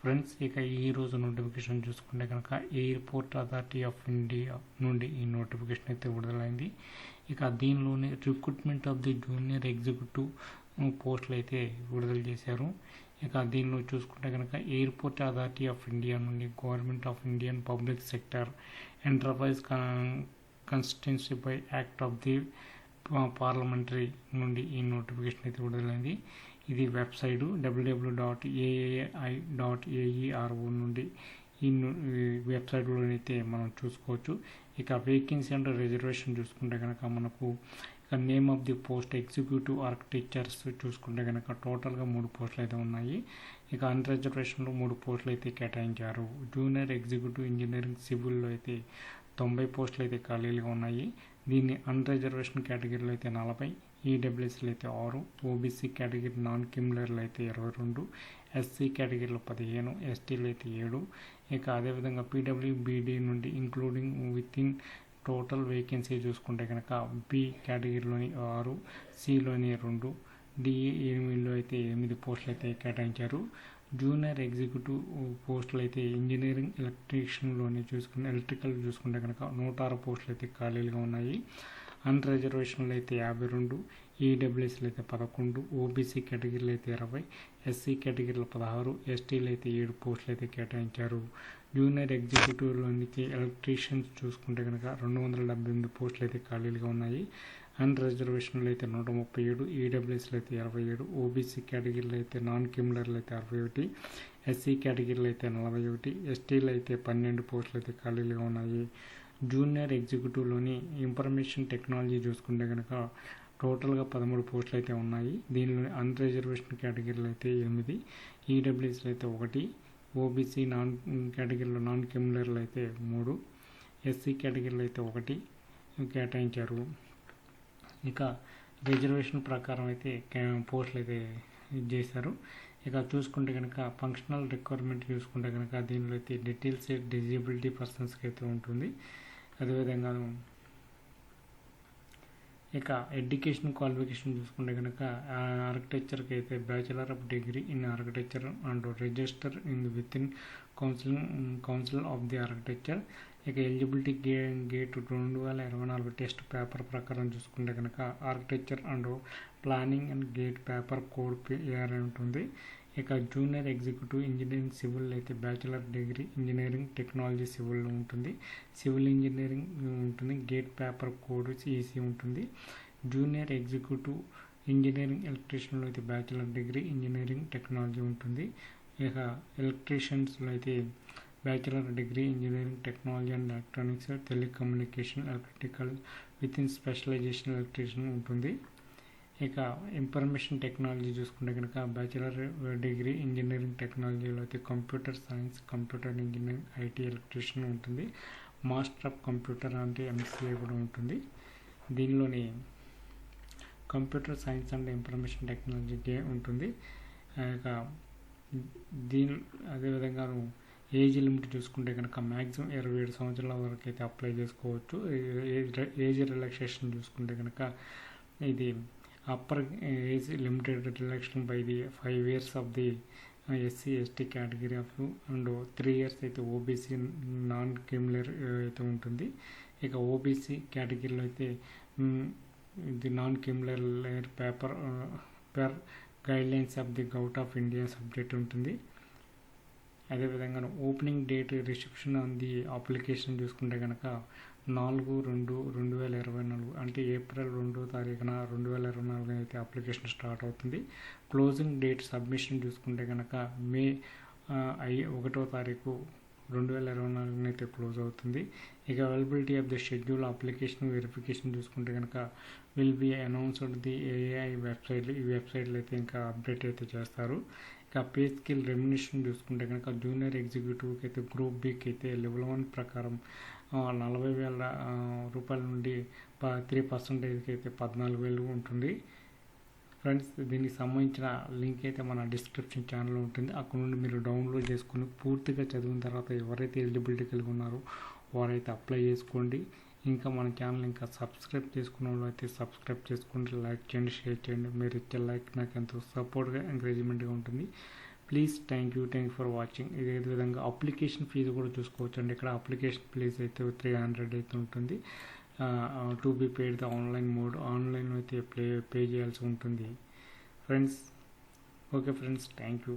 Friends ఇక ఈ రోజు నోటిఫికేషన్ చూసుకుంటే కనుక ఎయిర్పోర్ట్ అథారిటీ ఆఫ్ ఇండియా నుండి ఈ నోటిఫికేషన్ అయితే విడుదలైంది. ఇక దీనిలోనే recruitment of the junior executive పోస్టులు అయితే విడుదల చేశారు. ఇక దీనిలో చూసుకుంటే కనుక ఎయిర్పోర్ట్ అథారిటీ ఆఫ్ ఇండియా నుండి government of Indian public sector enterprise constituency by act of the parliamentary నుండి ఈ నోటిఫికేషన్ అయితే విడుదలైంది. ఇది website WWW dot AAI dot AERO నుండి ఈ వెబ్సైట్లోనైతే మనం చూసుకోవచ్చు. ఇక వేకెన్సీ అండ్ రిజర్వేషన్ చూసుకుంటే కనుక మనకు ఇక name of the post executive architectures చూసుకుంటే కనుక టోటల్గా మూడు పోస్టులు అయితే ఉన్నాయి. ఇక అన్ రిజర్వేషన్లో మూడు పోస్టులు అయితే కేటాయించారు. జూనియర్ ఎగ్జిక్యూటివ్ ఇంజనీరింగ్ సివిల్లో అయితే తొంభై పోస్టులు అయితే ఖాళీలుగా ఉన్నాయి. దీన్ని అన్రిజర్వేషన్ కేటగిరీలో అయితే నలభై ఈడబ్ల్యూఎస్లు అయితే ఆరు ఓబీసీ కేటగిరీ నాన్ కిమ్లర్లు అయితే ఇరవై రెండు ఎస్సీ కేటగిరీలో పదిహేను ఎస్టీలు అయితే ఏడు. ఇక అదేవిధంగా పీడబ్ల్యూబీడీ నుండి including with in total vacancy చూసుకుంటే కనుక బి కేటగిరీలోని ఆరు సిలోని రెండు డిఏ ఎనిమిదిలో అయితే ఎనిమిది పోస్టులు అయితే కేటాయించారు. జూనియర్ ఎగ్జిక్యూటివ్ పోస్టులు అయితే ఇంజనీరింగ్ ఎలక్ట్రీషియన్లోనే చూసుకుని ఎలక్ట్రికల్ చూసుకుంటే కనుక నూట ఆరు పోస్టులు అయితే ఖాళీలుగా ఉన్నాయి. అన్ రిజర్వేషన్లు అయితే యాభై రెండు ఈడబ్ల్యూసీలు అయితే పదకొండు ఓబీసీ కేటగిరీలు అయితే ఇరవై ఎస్సీ కేటగిరీలు పదహారు ఎస్టీలు అయితే ఏడు పోస్టులు అయితే కేటాయించారు. జూనియర్ ఎగ్జిక్యూటివ్లోనికి ఎలక్ట్రీషియన్స్ చూసుకుంటే కనుక రెండు వందల డెబ్బై ఎనిమిది పోస్టులు అయితే ఖాళీలుగా ఉన్నాయి. అండ్ రిజర్వేషన్లు అయితే నూట ముప్పై ఏడు ఈడబ్ల్యూఎస్లు అయితే ఇరవై ఏడు ఓబీసీ కేటగిరీలు అయితే నాన్ కిమ్లర్లు అయితే అరవై ఒకటి ఎస్సీ కేటగిరీలు అయితే నలభై ఒకటి ఎస్టీలు అయితే పన్నెండు పోస్టులు అయితే ఖాళీలుగా ఉన్నాయి. జూనియర్ ఎగ్జిక్యూటివ్లోని ఇన్ఫర్మేషన్ టెక్నాలజీ చూసుకుంటే కనుక టోటల్గా పదమూడు పోస్టులు అయితే ఉన్నాయి. దీనిలో అన్ రిజర్వేషన్ కేటగిరీలు అయితే ఎనిమిది ఈడబ్ల్యూఎస్లు అయితే ఒకటి ఓబీసీ నాన్ కేటగిరీలో నాన్ క్రిమినర్లు అయితే మూడు ఎస్సీ కేటగిరీలు అయితే ఒకటి కేటాయించారు. ఇక రిజర్వేషన్ ప్రకారం అయితే పోస్టులు అయితే చేశారు. ఇక చూసుకుంటే కనుక ఫంక్షనల్ రిక్వైర్మెంట్ చూసుకుంటే కనుక దీనిలో అయితే డీటెయిల్స్ డిజిబిలిటీ పర్సన్స్కి అయితే ఉంటుంది. అదేవిధంగా ఇక ఎడ్యుకేషన్ క్వాలిఫికేషన్ చూసుకుంటే కనుక ఆర్కిటెక్చర్కి అయితే bachelor of degree in architecture and register in with in council council of the architecture ఇక ఎలిజిబిలిటీ గే గేట్ రెండు వేల ఇరవై నాలుగు టెస్ట్ పేపర్ ప్రకారం చూసుకుంటే కనుక architecture and planning and GATE paper code AR ఉంటుంది. ఇక జూనియర్ ఎగ్జిక్యూటివ్ ఇంజనీరింగ్ సివిల్ అయితే bachelor degree engineering technology civil ఉంటుంది. సివిల్ ఇంజనీరింగ్ ఉంటుంది. గేట్ పేపర్ కోడ్ ఈసీ ఉంటుంది. జూనియర్ ఎగ్జిక్యూటివ్ ఇంజనీరింగ్ ఎలక్ట్రీషియన్లో అయితే బ్యాచిలర్ డిగ్రీ ఇంజనీరింగ్ టెక్నాలజీ ఉంటుంది. ఇక ఎలక్ట్రీషియన్స్లో అయితే bachelor degree engineering technology and electronics telecommunication electrical with in specialization electrician ఉంటుంది. ఇక ఇన్ఫర్మేషన్ టెక్నాలజీ చూసుకుంటే కనుక బ్యాచిలర్ డిగ్రీ ఇంజనీరింగ్ టెక్నాలజీలో అయితే computer science computer engineering IT electrician ఉంటుంది. మాస్టర్ ఆఫ్ కంప్యూటర్ అంటే ఎంసీఏ కూడా ఉంటుంది. దీనిలోని computer science and information technology ఉంటుంది. ఇక దీని అదేవిధంగా ఏజ్ లిమిట్ చూసుకుంటే కనుక మ్యాక్సిమం ఇరవై ఏడు సంవత్సరాల వరకు అయితే అప్లై చేసుకోవచ్చు. ఏజ్ రిలాక్సేషన్ చూసుకుంటే కనుక ఇది upper age limited relaxation by the five years of the SC ST category of and three years అయితే ఓబీసీ నాన్ క్రిమినల్ అయితే ఉంటుంది. ఇక ఓబీసీ కేటగిరీలో అయితే ఇది non criminal paper per guidelines of the govt of India subject ఉంటుంది. అదేవిధంగా opening date reception on the application చూసుకుంటే కనుక నాలుగు రెండు రెండు వేల ఇరవై నాలుగు అంటే ఏప్రిల్ రెండో తారీఖున రెండు వేల ఇరవై నాలుగు అయితే అప్లికేషన్ స్టార్ట్ అవుతుంది. క్లోజింగ్ డేట్ సబ్మిషన్ చూసుకుంటే కనుక మే ఐ ఒకటో తారీఖు రెండు వేల ఇరవై నాలుగున అయితే క్లోజ్ అవుతుంది. ఇక availability of the schedule application verification చూసుకుంటే కనుక will be announced the AI వెబ్సైట్లు ఈ వెబ్సైట్లో అయితే ఇంకా అప్డేట్ అయితే చేస్తారు. ఇక పే స్కిల్ రెమ్యునేషన్ చూసుకుంటే కనుక జూనియర్ ఎగ్జిక్యూటివ్కి అయితే గ్రూప్ బీకి అయితే లెవెల్ వన్ ప్రకారం నలభై వేల రూపాయల నుండి త్రీ పర్సెంటేజ్కి అయితే పద్నాలుగు వేలు ఉంటుంది. ఫ్రెండ్స్ దీనికి సంబంధించిన లింక్ అయితే మన డిస్క్రిప్షన్ ఛానల్లో ఉంటుంది. అక్కడ నుండి మీరు డౌన్లోడ్ చేసుకుని పూర్తిగా చదివిన తర్వాత ఎవరైతే ఎలిజిబిలిటీ కలిగి ఉన్నారో వారైతే అప్లై చేసుకోండి. ఇంకా మన ఛానల్ ఇంకా సబ్స్క్రైబ్ చేసుకున్న వాళ్ళు అయితే సబ్స్క్రైబ్ చేసుకోండి లైక్ చేయండి షేర్ చేయండి. మీరు ఇచ్చే లైక్ నాకు ఎంతో సపోర్ట్గా ఎంకరేజ్మెంట్గా ఉంటుంది. Please thank you thank you for watching. ఇదే విధంగా అప్లికేషన్ ఫీజు కూడా చూసుకోవచ్చు అండి ఇక్కడ అప్లికేషన్ ఫీజ్ అయితే త్రీ హండ్రెడ్ అయితే ఉంటుంది. To be paid the online mode. Online అయితే ప్లే పే చేయాల్సి ఉంటుంది. Friends okay friends thank you.